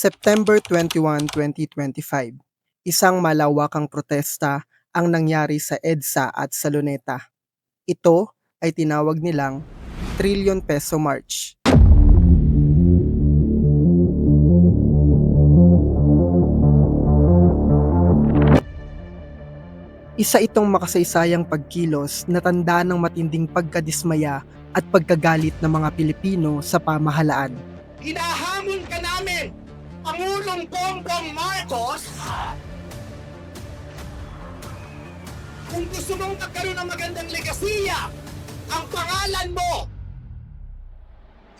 September 21, 2025, isang malawakang protesta ang nangyari sa EDSA at sa Luneta. Ito ay tinawag nilang Trillion Peso March. Isa itong makasaysayang pagkilos na tanda ng matinding pagkadismaya at pagkagalit ng mga Pilipino sa pamahalaan. Namin, Pangulong Bongbong Marcos, kung gusto mong magkaroon ng magandang legasiya, ang pangalan mo,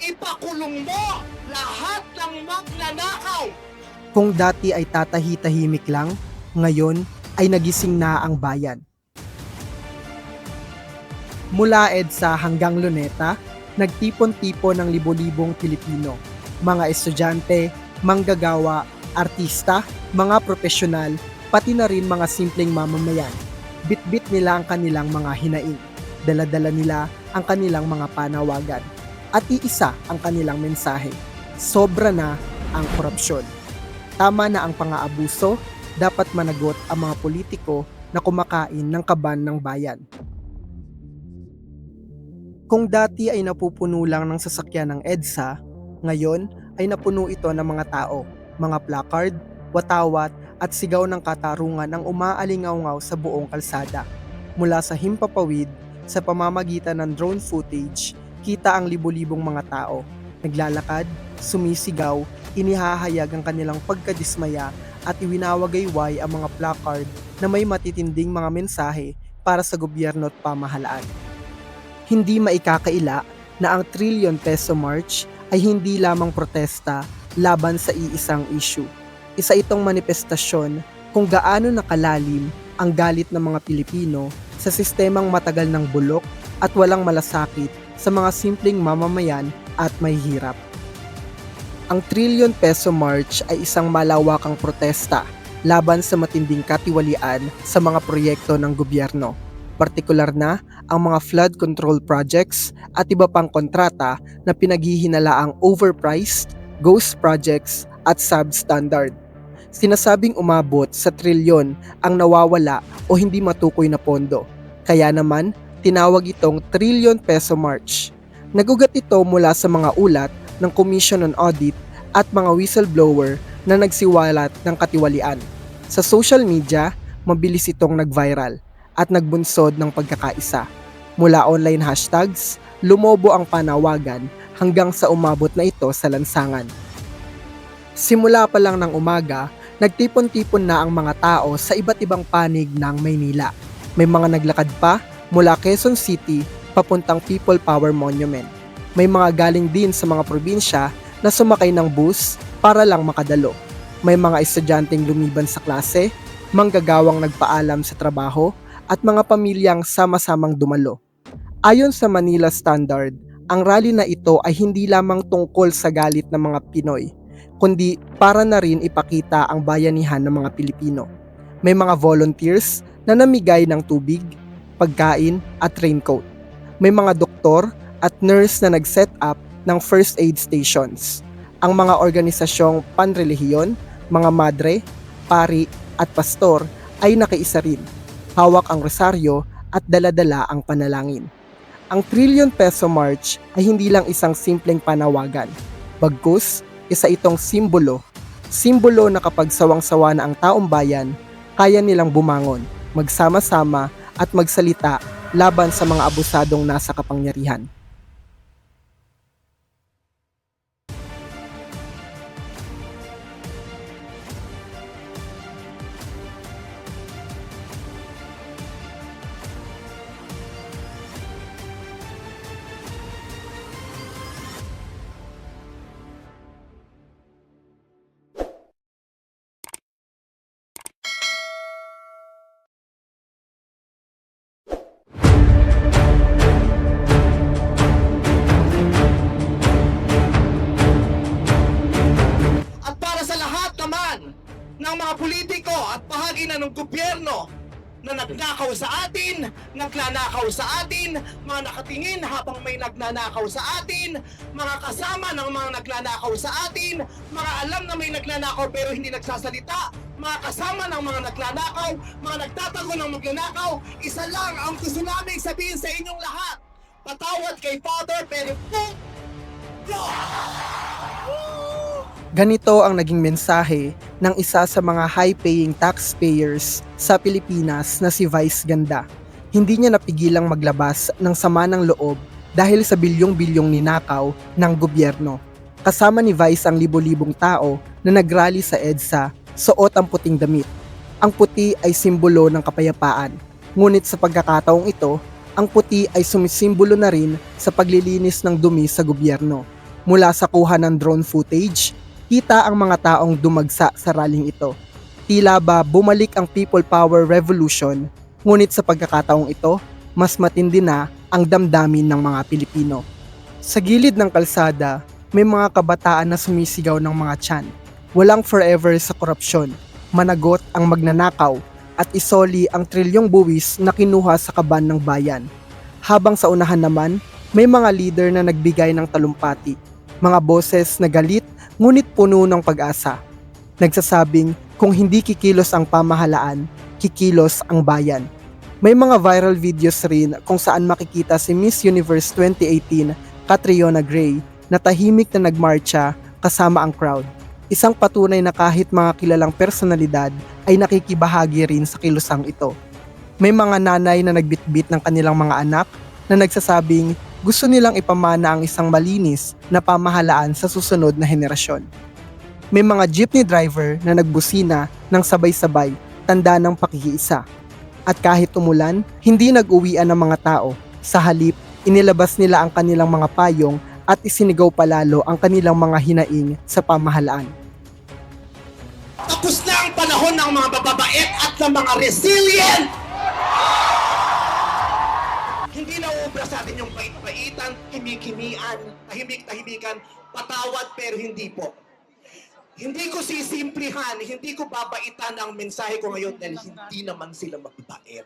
ipakulong mo lahat ng magnanakaw. Kung dati ay tatahi-tahimik lang, ngayon ay nagising na ang bayan. Mula EDSA hanggang Luneta, nagtipon-tipon ng libo-libong Pilipino. Mga estudyante, manggagawa, artista, mga profesional, pati na rin mga simpleng mamamayan. Bitbit nila ang kanilang mga hinaing. Daladala nila ang kanilang mga panawagan. At iisa ang kanilang mensahe. Sobra na ang korupsyon. Tama na ang pang-aabuso, dapat managot ang mga politiko na kumakain ng kaban ng bayan. Kung dati ay napupuno lang ng sasakyan ng EDSA, ngayon ay napuno ito ng mga tao, mga placard, watawat at sigaw ng katarungan ang umaalingaw sa buong kalsada. Mula sa himpapawid, sa pamamagitan ng drone footage, kita ang libo-libong mga tao. Naglalakad, sumisigaw, inihahayag ang kanilang pagkadismaya at iwinawagayway ang mga placard na may matitinding mga mensahe para sa gobyerno at pamahalaan. Hindi maikakaila na ang Trillion Peso March ay hindi lamang protesta laban sa iisang issue. Isa itong manifestasyon kung gaano nakalalim ang galit ng mga Pilipino sa sistemang matagal ng bulok at walang malasakit sa mga simpleng mamamayan at may hirap. Ang Trillion Peso March ay isang malawakang protesta laban sa matinding katiwalian sa mga proyekto ng gobyerno, partikular na ang mga flood control projects at iba pang kontrata na pinaghihinalaang overpriced, ghost projects at substandard. Sinasabing umabot sa trilyon ang nawawala o hindi matukoy na pondo. Kaya naman, tinawag itong Trillion Peso March. Nagugat ito mula sa mga ulat ng Commission on Audit at mga whistleblower na nagsiwalat ng katiwalian. Sa social media, mabilis itong nag-viral at nagbunsod ng pagkakaisa. Mula online hashtags, lumobo ang panawagan hanggang sa umabot na ito sa lansangan. Simula pa lang ng umaga, nagtipon-tipon na ang mga tao sa iba't ibang panig ng Maynila. May mga naglakad pa mula Quezon City papuntang People Power Monument. May mga galing din sa mga probinsya na sumakay ng bus para lang makadalo. May mga estudyanteng lumiban sa klase, manggagawang nagpaalam sa trabaho, at mga pamilyang sama-samang dumalo. Ayon sa Manila Standard, ang rally na ito ay hindi lamang tungkol sa galit ng mga Pinoy, kundi para na rin ipakita ang bayanihan ng mga Pilipino. May mga volunteers na namigay ng tubig, pagkain at raincoat. May mga doktor at nurse na nag-set up ng first aid stations. Ang mga organisasyong panrelihiyon, mga madre, pari at pastor ay nakiisa rin. Hawak ang rosaryo at daladala ang panalangin. Ang Trillion Peso March ay hindi lang isang simpleng panawagan. Bagkus, isa itong simbolo. Simbolo na kapag sawang-sawa na ang taong bayan, kaya nilang bumangon, magsama-sama at magsalita laban sa mga abusadong nasa kapangyarihan. Nagnakaw sa atin, nagnanakaw sa atin, mga nakatingin habang may nagnanakaw sa atin, mga kasama ng mga nagnanakaw sa atin, mga alam na may nagnanakaw pero hindi nagsasalita, mga kasama ng mga nagnanakaw, mga nagtatago ng magnanakaw, isa lang ang gusto namin sabihin sa inyong lahat. Patawad kay Father pero po, Ganito ang naging mensahe ng isa sa mga high-paying taxpayers sa Pilipinas na si Vice Ganda. Hindi niya napigilang maglabas ng sama ng loob dahil sa bilyong-bilyong ninakaw ng gobyerno. Kasama ni Vice ang libo-libong tao na nagrally sa EDSA, suot ang puting damit. Ang puti ay simbolo ng kapayapaan. Ngunit sa pagkakataong ito, ang puti ay sumisimbolo na rin sa paglilinis ng dumi sa gobyerno. Mula sa kuha ng drone footage, kita ang mga taong dumagsa sa rallying ito. Tila ba bumalik ang people power revolution, ngunit sa pagkakataong ito, mas matindi na ang damdamin ng mga Pilipino. Sa gilid ng kalsada, may mga kabataan na sumisigaw ng mga tiyan. Walang forever sa korupsyon, managot ang magnanakaw, at isoli ang trilyong buwis na kinuha sa kaban ng bayan. Habang sa unahan naman, may mga leader na nagbigay ng talumpati, mga boses na galit ngunit puno ng pag-asa. Nagsasabing kung hindi kikilos ang pamahalaan, kikilos ang bayan. May mga viral videos rin kung saan makikita si Miss Universe 2018 Catriona Gray na tahimik na nagmarcha kasama ang crowd. Isang patunay na kahit mga kilalang personalidad ay nakikibahagi rin sa kilusang ito. May mga nanay na nagbitbit ng kanilang mga anak na nagsasabing gusto nilang ipamana ang isang malinis na pamahalaan sa susunod na henerasyon. May mga jeepney driver na nagbusina ng sabay-sabay, tanda ng pakikiisa. At kahit umulan, hindi nag-uwian ng mga tao. Sa halip, inilabas nila ang kanilang mga payong at isinigaw palalo ang kanilang mga hinaing sa pamahalaan. Tapos na ang panahon ng mga bababait at ng mga resilient! Hindi na uubra sa atin yung bait-baitan, kimikimian, tahimik-tahimikan, patawad pero hindi po. Hindi ko sisimplihan, hindi ko babaitan ang mensahe ko ngayon dahil hindi naman sila mababait.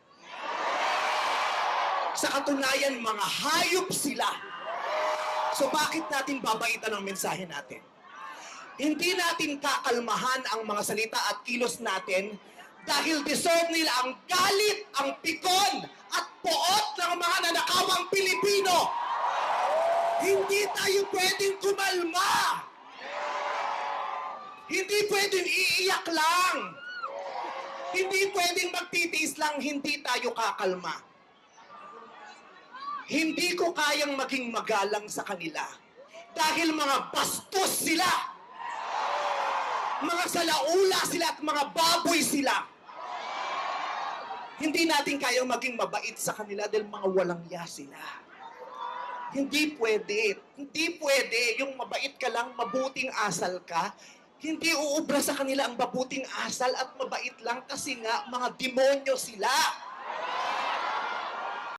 Sa katunayan, mga hayop sila. So bakit natin babaitan ang mensahe natin? Hindi natin kakalmahan ang mga salita at kilos natin dahil deserve nila ang galit, ang pikon, at poot ng mga nanakawang Pilipino. Hindi tayo pwedeng kumalma. Hindi pwedeng iiyak lang. Hindi pwedeng magtitiis lang, hindi tayo kakalma. Hindi ko kayang maging magalang sa kanila dahil mga bastos sila mga salaula sila at mga baboy sila. Hindi natin kayang maging mabait sa kanila dahil mga walang ya sila. Hindi pwede. Hindi pwede. Yung mabait ka lang, mabuting asal ka, hindi uubra sa kanila ang mabuting asal at mabait lang kasi nga mga demonyo sila.